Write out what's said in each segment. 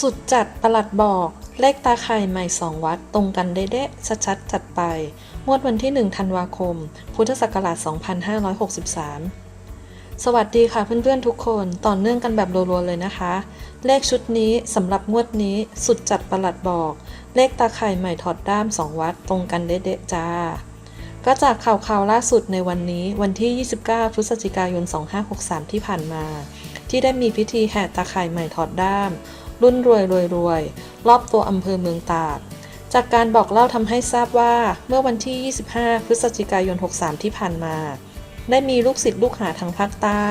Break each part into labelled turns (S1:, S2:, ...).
S1: สุดจัดประหลัดบอก เลขตาไข่ใหม่2วัดตรงกันเด๊ะๆชัดๆจัดไป งวดวันที่ 1 ธันวาคม พุทธศักราช 2563 สวัสดีค่ะเพื่อนๆทุกคนต่อเนื่องกันแบบรัวๆเลยนะคะ เลขชุดนี้สำหรับงวดนี้สุดจัดประหลัดบอก เลขตาไข่ใหม่ถอดด้าม2วัดตรงกันเด๊ะๆจ้าก็จากข่าวข่าวล่าสุดในวันนี้วันที่ 29 พฤศจิกายน 2563 ที่ผ่านมา ที่ได้มีพิธีแห่ตาข่ายใหม่ถอดด้าม รุ่นรวยรวยรวย รอบตัวอำเภอเมืองตากจากการบอกเล่าทำให้ทราบว่าเมื่อวันที่ 25 พฤศจิกายน 63 ที่ผ่านมา ได้มีลูกศิษย์ลูกหาทางภาคใต้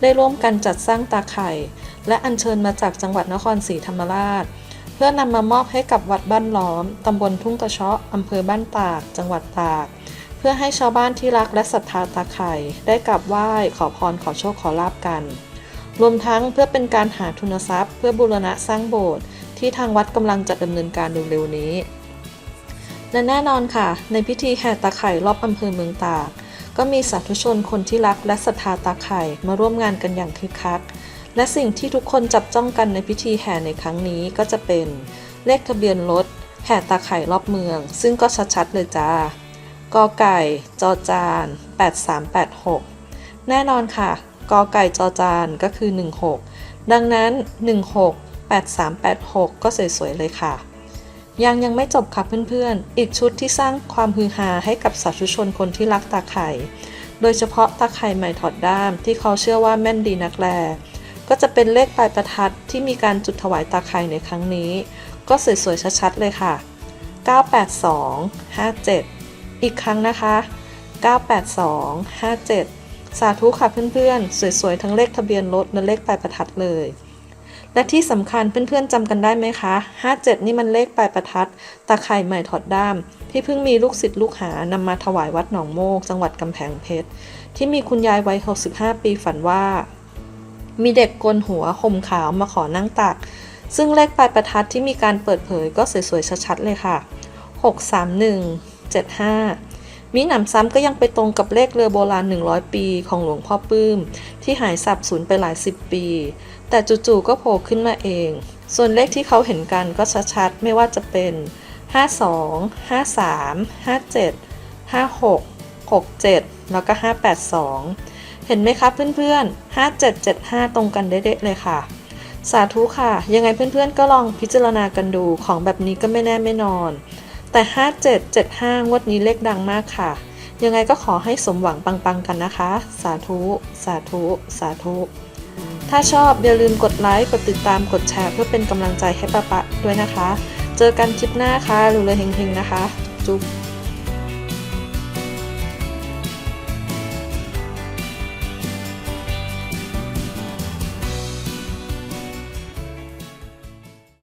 S1: ได้ร่วมกันจัดสร้างตาไข่ และอัญเชิญมาจากจังหวัดนครศรีธรรมราช เพื่อนำมามอบให้กับวัดบ้านล้อมตำบลทุ่งกระเชาะอำเภอบ้านตาก จังหวัดตากเพื่อให้ชาวบ้านที่รักและศรัทธาตาไข่ได้กราบไหว้ขอพรขอโชคขอลาบกัน รวมทั้งเพื่อเป็นการหาทุนทรัพย์ เพื่อบูรณะสร้างโบสถ์ที่ทางวัดกำลังจะดำเนินการเร็วๆนี้ และแน่นอนค่ะ ในพิธีแห่ตาไข่รอบอำเภอเมืองตาก ก็มีสาธุชนคนที่รักและศรัทธาตาไข่มาร่วมงานกันอย่างคึกคัก และสิ่งที่ทุกคนจับจ้องกันในพิธีแห่ในครั้งนี้ก็จะเป็นเลขทะเบียนรถแห่ตาไข่รอบเมือง ซึ่งก็ชัดๆเลยจ้ากอไก่ จอจาน 8386 แน่นอนค่ะ กอไก่จอจานก็คือ 16 ดังนั้น 16 8386 ก็สวยๆเลยค่ะ ยังยังไม่จบค่ะเพื่อนๆ อีกชุดที่สร้างความฮือฮาให้กับสาธุชนคนที่รักตาไข่ โดยเฉพาะตาไข่ใหม่ถอดด้ามที่เขาเชื่อว่าแม่นดีนักแล ก็จะเป็นเลขปลายประทัดที่มีการจุดถวายตาไข่ในครั้งนี้ ก็สวยๆชัดๆเลยค่ะ 982 57 อีกครั้งนะคะ 982 57 สาธุค่ะเพื่อนๆ สวยๆ ทั้งเลขทะเบียนรถและเลขปลายประทัดเลย และที่สำคัญเพื่อนๆจำกันได้ไหมคะ 57 นี่มันเลขปลายประทัด ตาไข่ใหม่ถอดด้าม ที่เพิ่งมีลูกศิษย์ลูกหานำมาถวายวัดหนองโมก จังหวัดกำแพงเพชร ที่มีคุณยายวัย 65 ปีฝันว่า มีเด็กโกนหัวห่มขาวมาขอนั่งตัก ซึ่งเลขปลายประทัดที่มีการเปิดเผยก็สวยๆ ชัดๆ เลยค่ะ 631 75 มีหนำซ้ำก็ยังไปตรงกับเลขเรือโบราณ 100 ปีของหลวงพ่อปื้ม ที่หายสับสูญไปหลายสิบปี แต่จู่ๆก็โผล่ขึ้นมาเอง ส่วนเลขที่เขาเห็นกันก็ชัดๆ ไม่ว่าจะเป็น 52 53 57 56 67 แล้วก็ 582 เห็นไหมคะเพื่อนๆ 5775 ตรงกันเด๊ะเลยค่ะสาธุค่ะ ยังไงเพื่อนๆ ก็ลองพิจารณากันดูของแบบนี้ก็ไม่แน่ไม่นอน แต่ 5775 งวดนี้เลขดังมากค่ะ ยังไงก็ขอให้สมหวังปังๆกันนะคะ สาธุ สาธุ สาธุ ถ้าชอบอย่าลืมกดไลค์ กดติดตาม กดแชร์เพื่อเป็นกำลังใจให้ปะปะด้วยนะคะ เจอกันคลิปหน้าค่ะรูเลยเฮงๆนะคะ จุ๊บ